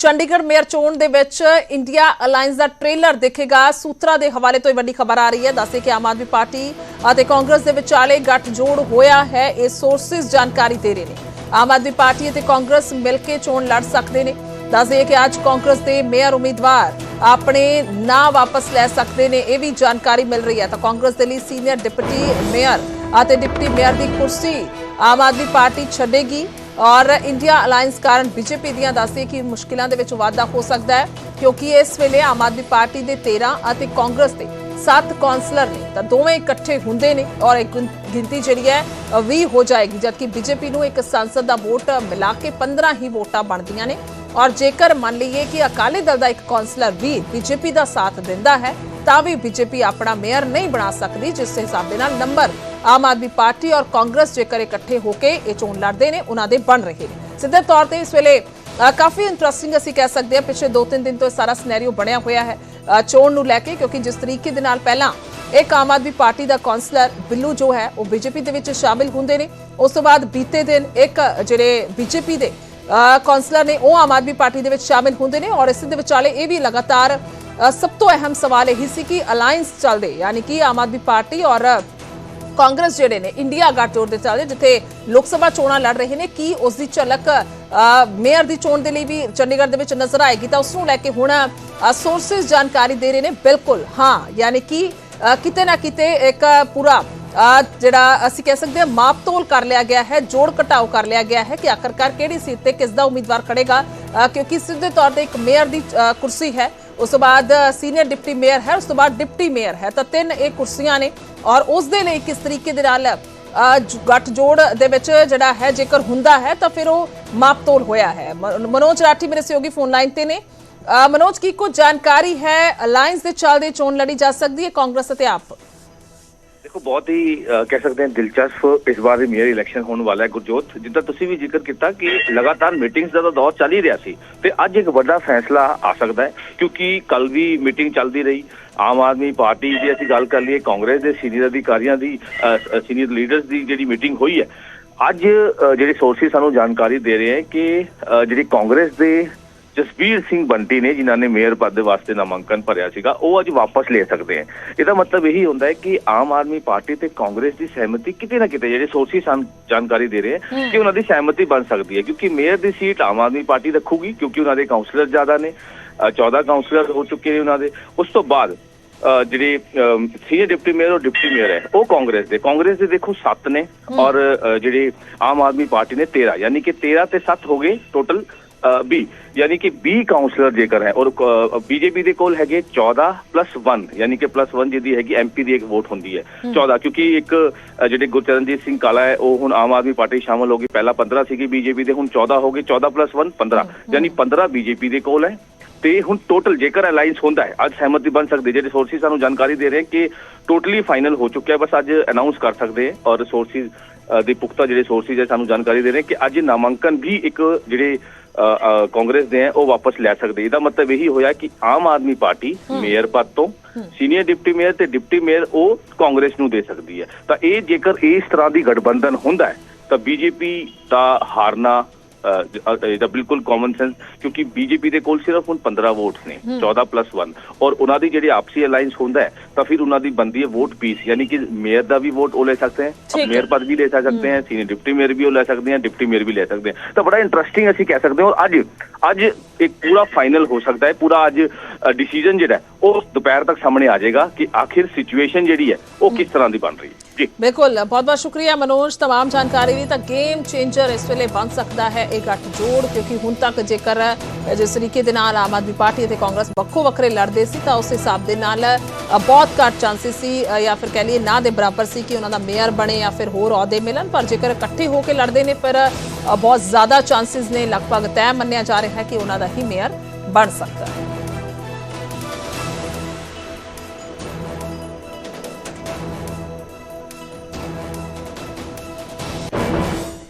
Chandigarh mayor ਚੋਣ ਦੇ ਵਿੱਚ ਇੰਡੀਆ ਅਲਾਈਅੰਸ ਦਾ ਟ੍ਰੇਲਰ ਦੇਖੇਗਾ। ਸੂਤਰਾਂ ਦੇ ਹਵਾਲੇ ਤੋਂ ਇਹ ਵੱਡੀ ਖਬਰ ਆ ਰਹੀ ਹੈ। ਦੱਸੇ ਕਿ ਆਮ ਆਦਮੀ ਪਾਰਟੀ ਅਤੇ ਕਾਂਗਰਸ ਦੇ ਵਿਚਾਲੇ ਗੱਠਜੋੜ ਹੋਇਆ ਹੈ। ਇਹ ਸੋਰਸਿਸ ਜਾਣਕਾਰੀ ਦੇ ਰਹੇ ਨੇ। ਆਮ ਆਦਮੀ ਪਾਰਟੀ ਅਤੇ ਕਾਂਗਰਸ ਮਿਲ ਕੇ ਚੋਣ ਲੜ ਸਕਦੇ ਨੇ। ਦੱਸਦੇ ਕਿ ਅੱਜ ਕਾਂਗਰਸ ਦੇ ਮੇਅਰ ਉਮੀਦਵਾਰ ਆਪਣੇ ਨਾਂ ਵਾਪਸ ਲੈ ਸਕਦੇ ਨੇ। ਇਹ ਵੀ ਜਾਣਕਾਰੀ ਮਿਲ ਰਹੀ ਹੈ। ਤਾਂ ਕਾਂਗਰਸ ਦੇ ਲਈ ਸੀਨੀਅਰ ਡਿਪਟੀ ਮੇਅਰ ਅਤੇ ਡਿਪਟੀ ਮੇਅਰ ਦੀ ਕੁਰਸੀ ਆਮ ਆਦਮੀ ਪਾਰਟੀ ਛੱਡੇਗੀ ਔਰ ਇੰਡੀਆ ਅਲਾਈਅੰਸ ਕਾਰਨ ਬੀਜੇਪੀ ਦੀਆਂ ਦੱਸਦੇ ਕਿ ਮੁਸ਼ਕਿਲਾਂ ਦੇ ਵਿੱਚ ਵਾਧਾ ਹੋ ਸਕਦਾ ਹੈ, ਕਿਉਂਕਿ ਇਸ ਵੇਲੇ ਆਮ ਆਦਮੀ ਪਾਰਟੀ ਦੇ 13 ਅਤੇ ਕਾਂਗਰਸ ਦੇ 7 ਕਾਉਂਸਲਰ ਨੇ ਤਾਂ ਦੋਵੇਂ ਇਕੱਠੇ ਹੁੰਦੇ ਨੇ ਔਰ ਇੱਕ ਗਿਣਤੀ ਜਿਹੜੀ ਹੈ 20 ਹੋ ਜਾਏਗੀ, ਜਦਕਿ ਬੀਜੇਪੀ ਨੂੰ ਇੱਕ ਸੰਸਦ ਦਾ ਵੋਟ ਮਿਲਾ ਕੇ 15 ਹੀ ਵੋਟਾਂ ਬਣਦੀਆਂ ਨੇ। ਔਰ ਜੇਕਰ ਮੰਨ ਲਈਏ ਕਿ ਅਕਾਲੀ ਦਲ ਦਾ ਇੱਕ ਕਾਉਂਸਲਰ ਵੀ ਬੀਜੇਪੀ ਦਾ ਸਾਥ ਦਿੰਦਾ ਹੈ, ਤਾਂ ਵੀ ਬੀਜੇਪੀ ਆਪਣਾ ਮੇਅਰ ਨਹੀਂ ਬਣਾ ਸਕਦੀ, ਜਿਸ ਹਿਸਾਬ ਦੇ ਨਾਲ ਨੰਬਰ ਆਮ ਆਦਮੀ ਪਾਰਟੀ ਔਰ ਕਾਂਗਰਸ ਜੇਕਰ ਇਕੱਠੇ ਹੋ ਕੇ ਇਹ ਚੋਣ ਲੜਦੇ ਨੇ ਉਹਨਾਂ ਦੇ ਬਣ ਰਹੇ ਨੇ। ਸਿੱਧੇ ਤੌਰ ਤੇ ਇਸ ਵੇਲੇ ਕਾਫੀ ਇੰਟਰਸਟਿੰਗ ਅਸੀਂ ਕਹਿ ਸਕਦੇ ਹਾਂ ਪਿਛਲੇ 2-3 ਦਿਨ ਤੋਂ ਇਹ ਸਾਰਾ ਸਿਨੈਰੀਓ ਬਣਿਆ ਹੋਇਆ ਹੈ ਚੋਣ ਨੂੰ ਲੈ ਕੇ ਕਿਉਂਕਿ ਜਿਸ ਤਰੀਕੇ ਦੇ ਨਾਲ ਪਹਿਲਾਂ ਇੱਕ ਆਮ ਆਦਮੀ ਪਾਰਟੀ ਦਾ ਕਾਉਂਸਲਰ ਬਿੱਲੂ ਜੋ ਹੈ ਉਹ ਬੀਜੇਪੀ ਦੇ ਵਿੱਚ ਸ਼ਾਮਿਲ ਹੁੰਦੇ ਨੇ। ਉਸ ਤੋਂ ਬਾਅਦ ਬੀਤੇ ਦਿਨ ਇੱਕ ਜਿਹੜੇ ਬੀਜੇਪੀ ਦੇ ਅ, ਕਾਉਂਸਲਰ ਨੇ ਉਹ ਆਮ ਆਦਮੀ ਪਾਰਟੀ ਦੇ ਵਿੱਚ ਸ਼ਾਮਿਲ ਹੁੰਦੇ ਨੇ ਔਰ ਇਸ ਦੇ ਵਿਚਾਲੇ ਇਹ ਵੀ ਲਗਾਤਾਰ ਸਭ ਤੋਂ ਅਹਿਮ ਸਵਾਲ ਇਹ ਸੀ ਕਿ ਅਲਾਈਅੰਸ ਚੱਲਦੇ ਯਾਨੀ ਕਿ ਆਮ ਆਦਮੀ ਪਾਰਟੀ ਔਰ ਕਾਂਗਰਸ ਜਿਹੜੇ ਨੇ, ਇੰਡੀਆ ਗੱਠਜੋੜ ਦੇ ਚੱਲਦੇ, ਜਿੱਥੇ ਲੋਕ ਸਭਾ ਚੋਣਾਂ ਲੜ ਰਹੇ ਨੇ, ਕੀ ਉਸ ਦੀ ਝਲਕ ਮੇਅਰ ਦੀ ਚੋਣ ਦੇ ਲਈ ਵੀ ਚੰਡੀਗੜ੍ਹ ਦੇ ਵਿੱਚ ਨਜ਼ਰ ਆਏਗੀ, ਤਾਂ ਉਸ ਨੂੰ ਲੈ ਕੇ ਹੁਣ ਸੋਰਸਸ ਜਾਣਕਾਰੀ ਦੇ ਰਹੇ ਨੇ, ਬਿਲਕੁਲ, ਹਾਂ, ਯਾਨੀ ਕਿ ਕਿਤੇ ਨਾ ਕਿਤੇ ਇੱਕ ਪੂਰਾ ਜਿਹੜਾ ਅਸੀਂ ਕਹਿ ਸਕਦੇ ਹਾਂ, ਮਾਪਤੋਲ ਕਰ ਲਿਆ ਗਿਆ ਹੈ, ਜੋੜ ਘਟਾਓ ਕਰ ਲਿਆ ਗਿਆ ਹੈ ਕਿ ਆਖਰਕਾਰ ਕਿਹੜੀ ਸੀਟ ਤੇ ਕਿਸ ਦਾ ਉਮੀਦਵਾਰ ਖੜੇਗਾ ਕਿਉਂਕਿ ਸਿੱਧੇ ਤੌਰ ਤੇ ਇੱਕ ਮੇਅਰ ਦੀ ਕੁਰਸੀ ਹੈ, ਉਸ ਤੋਂ ਬਾਅਦ ਸੀਨੀਅਰ ਡਿਪਟੀ ਮੇਅਰ ਹੈ, ਉਸ ਤੋਂ ਬਾਅਦ ਡਿਪਟੀ ਮੇਅਰ ਹੈ, ਤਾਂ ਤਿੰਨ ਇਹ ਕੁਰਸੀਆਂ ਨੇ ਔਰ ਉਸ ਦੇ ਲਈ ਕਿਸ ਤਰੀਕੇ ਦੇ ਨਾਲ ਅ, ਜ- ਗੱਠਜੋੜ ਦੇ ਵਿੱਚ ਜਿਹੜਾ ਹੈ ਜੇਕਰ ਹੁੰਦਾ ਹੈ ਤਾਂ ਫਿਰ ਉਹ ਮਾਪਤੋਲ ਹੋਇਆ ਹੈ। ਮਨੋਜ ਰਾਠੀ ਮੇਰੇ ਸਹਿਯੋਗੀ ਫੋਨ ਲਾਈਨ ਤੇ ਨੇ। ਅ, ਮਨੋਜ ਕੀ ਕੁਝ ਜਾਣਕਾਰੀ ਹੈ? ਅਲਾਈਅੰਸ ਦੇ ਚੱਲਦੇ ਚੋਣ ਲੜੀ ਜਾ ਸਕਦੀ ਹੈ ਕਾਂਗਰਸ ਅਤੇ ਆਪ? ਦੇਖੋ ਬਹੁਤ ਹੀ ਕਹਿ ਸਕਦੇ ਹਾਂ ਦਿਲਚਸਪ ਇਸ ਵਾਰ ਦੀ ਮੇਅਰ ਇਲੈਕਸ਼ਨ ਹੋਣ ਵਾਲਾ ਹੈ ਗੁਰਜੋਤ ਜਿੱਦਾਂ ਤੁਸੀਂ ਵੀ ਜ਼ਿਕਰ ਕੀਤਾ ਕਿ ਲਗਾਤਾਰ ਮੀਟਿੰਗਸ ਦਾ ਤਾਂ ਦੌਰ ਚੱਲ ਹੀ ਰਿਹਾ ਸੀ ਤੇ ਅੱਜ ਇੱਕ ਵੱਡਾ ਫੈਸਲਾ ਆ ਸਕਦਾ ਹੈ ਕਿਉਂਕਿ ਕੱਲ ਵੀ ਮੀਟਿੰਗ ਚੱਲਦੀ ਰਹੀ। ਆਮ ਆਦਮੀ ਪਾਰਟੀ ਦੀ ਅਸੀਂ ਗੱਲ ਕਰ ਲਈਏ ਕਾਂਗਰਸ ਦੇ ਸੀਨੀਅਰ ਅਧਿਕਾਰੀਆਂ ਦੀ ਸੀਨੀਅਰ ਲੀਡਰਸ ਦੀ ਜਿਹੜੀ ਮੀਟਿੰਗ ਹੋਈ ਹੈ। ਅੱਜ ਅਹ, ਜਿਹੜੇ ਸੋਰਸਿਸ ਸਾਨੂੰ ਜਾਣਕਾਰੀ ਦੇ ਰਹੇ ਹੈ ਕਿ ਜਿਹੜੀ ਕਾਂਗਰਸ ਦੇ ਜਸਬੀਰ ਸਿੰਘ ਬੰਟੀ ਨੇ ਜਿਨ੍ਹਾਂ ਨੇ ਮੇਅਰ ਪਦ ਦੇ ਵਾਸਤੇ ਨਾਮਾਂਕਨ ਭਰਿਆ ਸੀਗਾ ਉਹ ਅੱਜ ਵਾਪਸ ਲੈ ਸਕਦੇ ਆ ਇਹਦਾ ਮਤਲਬ ਇਹੀ ਹੁੰਦਾ ਹੈ ਕਿ ਆਮ ਆਦਮੀ ਪਾਰਟੀ ਤੇ ਕਾਂਗਰਸ ਦੀ ਸਹਿਮਤੀ ਕਿਤੇ ਨਾ ਕਿਤੇ ਜਿਹੜੇ ਸੋਰਸੀ ਸਾਨੂੰ ਜਾਣਕਾਰੀ ਦੇ ਰਹੇ ਹੈ ਕਿ ਉਹਨਾਂ ਦੀ ਸਹਿਮਤੀ ਬਣ ਸਕਦੀ ਹੈ। ਕਿਉਂਕਿ ਮੇਅਰ ਦੀ ਸੀਟ ਆਮ ਆਦਮੀ ਪਾਰਟੀ ਰੱਖੂਗੀ ਕਿਉਂਕਿ ਉਹਨਾਂ ਦੇ ਕਾਉਂਸਲਰ ਜ਼ਿਆਦਾ ਨੇ ਅ, 14 ਕਾਉਂਸਲਰ ਹੋ ਚੁੱਕੇ ਨੇ ਉਹਨਾਂ ਦੇ। ਉਸ ਤੋਂ ਬਾਅਦ ਜਿਹੜੇ ਸੀਨੀਅਰ ਡਿਪਟੀ ਮੇਅਰ ਔਰ ਡਿਪਟੀ ਮੇਅਰ ਹੈ ਉਹ ਕਾਂਗਰਸ ਦੇ। ਕਾਂਗਰਸ ਦੇ ਦੇਖੋ 7 ਨੇ ਔਰ ਜਿਹੜੇ ਆਮ ਆਦਮੀ ਪਾਰਟੀ ਨੇ 13 ਯਾਨੀ ਕਿ 13 ਤੇ 7 ਹੋ ਗਏ ਟੋਟਲ। 20 ਯਾਨੀ ਕਿ 20 ਕਾਉਂਸਲਰ ਜੇਕਰ ਹੈ ਔਰ ਬੀਜੇਪੀ ਦੇ ਕੋਲ ਹੈਗੇ 14 ਪਲੱਸ 1 ਯਾਨੀ ਕਿ ਪਲੱਸ 1 ਜਿਹਦੀ ਹੈਗੀ ਐਮਪੀ ਦੀ ਇੱਕ ਵੋਟ ਹੁੰਦੀ ਹੈ। 14 ਕਿਉਂਕਿ ਇੱਕ ਜਿਹੜੇ ਗੁਰਚਰਨਜੀਤ ਸਿੰਘ ਕਾਲਾ ਹੈ ਉਹ ਹੁਣ ਆਮ ਆਦਮੀ ਪਾਰਟੀ ਸ਼ਾਮਲ ਹੋ ਗਈ। ਪਹਿਲਾਂ 15 ਸੀਗੀ ਬੀਜੇਪੀ ਦੇ ਹੁਣ 14 ਹੋ ਗਏ 14 ਪਲੱਸ 1 15 ਯਾਨੀ 15 ਬੀਜੇਪੀ ਦੇ ਕੋਲ ਹੈ। ਤੇ ਹੁਣ ਟੋਟਲ ਜੇਕਰ ਅਲਾਈਅੰਸ ਹੁੰਦਾ ਹੈ ਅੱਜ ਸਹਿਮਤੀ ਬਣ ਸਕਦੀ। ਜਿਹੜੇ ਸੋਰਸਿਸ ਸਾਨੂੰ ਜਾਣਕਾਰੀ ਦੇ ਰਹੇ ਕਿ ਟੋਟਲੀ ਫਾਈਨਲ ਹੋ ਚੁੱਕਿਆ ਬਸ ਅੱਜ ਅਨਾਉਂਸ ਕਰ ਸਕਦੇ ਔਰ ਸੋਰਸਿਸ ਦੇ ਪੁਖਤਾ ਜਿਹੜੇ ਸੋਰਸਿਸ ਹੈ ਸਾਨੂੰ ਜਾਣਕਾਰੀ ਦੇ ਰਹੇ ਕਿ ਅੱਜ ਨਾਮਾਂਕਨ ਵੀ ਇੱਕ ਜਿਹੜੇ ਕਾਂਗਰਸ ਦੇ ਹੈ ਉਹ ਵਾਪਸ ਲੈ ਸਕਦੇ। ਇਹਦਾ ਮਤਲਬ ਇਹੀ ਹੋਇਆ ਕਿ ਆਮ ਆਦਮੀ ਪਾਰਟੀ ਮੇਅਰ ਪਦ ਤੋਂ ਸੀਨੀਅਰ ਡਿਪਟੀ ਮੇਅਰ ਤੇ ਡਿਪਟੀ ਮੇਅਰ ਉਹ ਕਾਂਗਰਸ ਨੂੰ ਦੇ ਸਕਦੀ ਹੈ। ਤਾਂ ਇਹ ਜੇਕਰ ਇਸ ਤਰ੍ਹਾਂ ਦੀ ਗਠਬੰਧਨ ਹੁੰਦਾ ਹੈ ਤਾਂ ਬੀਜੇਪੀ ਦਾ ਹਾਰਨਾ ਇਹਦਾ ਬਿਲਕੁਲ ਕਾਮਨ ਸੈਂਸ ਕਿਉਂਕਿ ਬੀਜੇਪੀ ਦੇ ਕੋਲ ਸਿਰਫ ਹੁਣ 15 ਵੋਟਸ ਨੇ 14 ਪਲੱਸ 1 ਔਰ ਉਹਨਾਂ ਦੀ ਜਿਹੜੀ ਆਪਸੀ ਅਲਾਈਅੰਸ ਹੁੰਦਾ ਹੈ ਤਾਂ ਫਿਰ ਉਹਨਾਂ ਦੀ ਬੰਦੀ ਹੈ ਵੋਟ ਪੀਸ ਯਾਨੀ ਕਿ ਮੇਅਰ ਦਾ ਵੀ ਵੋਟ ਉਹ ਲੈ ਸਕਦੇ ਹੈ। ਮੇਅਰ ਪਦ ਵੀ ਲੈ ਸਕਦੇ ਹੈ ਸੀਨੀਅਰ ਡਿਪਟੀ ਮੇਅਰ ਵੀ ਉਹ ਲੈ ਸਕਦੇ ਹੈ ਡਿਪਟੀ ਮੇਅਰ ਵੀ ਲੈ ਸਕਦੇ ਹੈ। ਤਾਂ ਬੜਾ ਇੰਟਰਸਟਿੰਗ ਅਸੀਂ ਕਹਿ ਸਕਦੇ ਹਾਂ ਔਰ ਅੱਜ ਅੱਜ ਇੱਕ ਪੂਰਾ ਫਾਈਨਲ ਹੋ ਸਕਦਾ ਹੈ ਪੂਰਾ ਅੱਜ ਡਿਸੀਜਨ ਜਿਹੜਾ ਉਹ ਦੁਪਹਿਰ ਤੱਕ ਸਾਹਮਣੇ ਆ ਜਾਏਗਾ ਕਿ ਆਖਿਰ ਸਿਚੁਏਸ਼ਨ ਜਿਹੜੀ ਹੈ ਉਹ ਕਿਸ ਤਰ੍ਹਾਂ ਦੀ ਬਣ ਰਹੀ ਹੈ। ਜੀ ਬਿਲਕੁਲ ਬਹੁਤ ਬਹੁਤ ਸ਼ੁਕਰੀਆ ਮਨੋਜ तमाम ਜਾਣਕਾਰੀ ਲਈ ਤਾਂ ਗੇਮ ਚੇਂਜਰ ਇਸ ਵੇਲੇ ਬਣ ਸਕਦਾ ਹੈ ਇਹ ਗੱਠਜੋੜ ਕਿਉਂਕਿ ਹੁਣ ਤੱਕ ਜੇਕਰ ਅ, ਜਿਸ ਤਰੀਕੇ ਦੇ ਨਾਲ ਆਮ ਆਦਮੀ ਪਾਰਟੀ ਅਤੇ ਕਾਂਗਰਸ ਵੱਖੋ ਵੱਖਰੇ ਲੜਦੇ ਸੀ ਤਾਂ ਉਸ ਹਿਸਾਬ ਦੇ ਨਾਲ ਅ, ਬਹੁਤ ਘੱਟ ਚਾਂਸਸ ਸੀ ਅ, ਜਾਂ ਫਿਰ ਕਹਿ ਲਈਏ ਨਾ ਦੇ ਬਰਾਬਰ ਸੀ ਕਿ ਉਹਨਾਂ ਦਾ ਮੇਅਰ ਬਣੇ ਜਾਂ ਫਿਰ ਹੋਰ ਅਹੁਦੇ ਮਿਲਣ ਪਰ ਜੇਕਰ ਇਕੱਠੇ ਹੋ ਕੇ ਲੜਦੇ ਨੇ ਫਿਰ ਅ, ਬਹੁਤ ਜ਼ਿਆਦਾ ਚਾਂਸਸ ਨੇ ਲਗਭਗ ਤੈਅ ਮੰਨਿਆ ਜਾ ਰਿਹਾ ਹੈ ਕਿ ਉਹਨਾਂ ਦਾ ਹੀ ਮੇਅਰ ਬਣ ਸਕਦਾ ਹੈ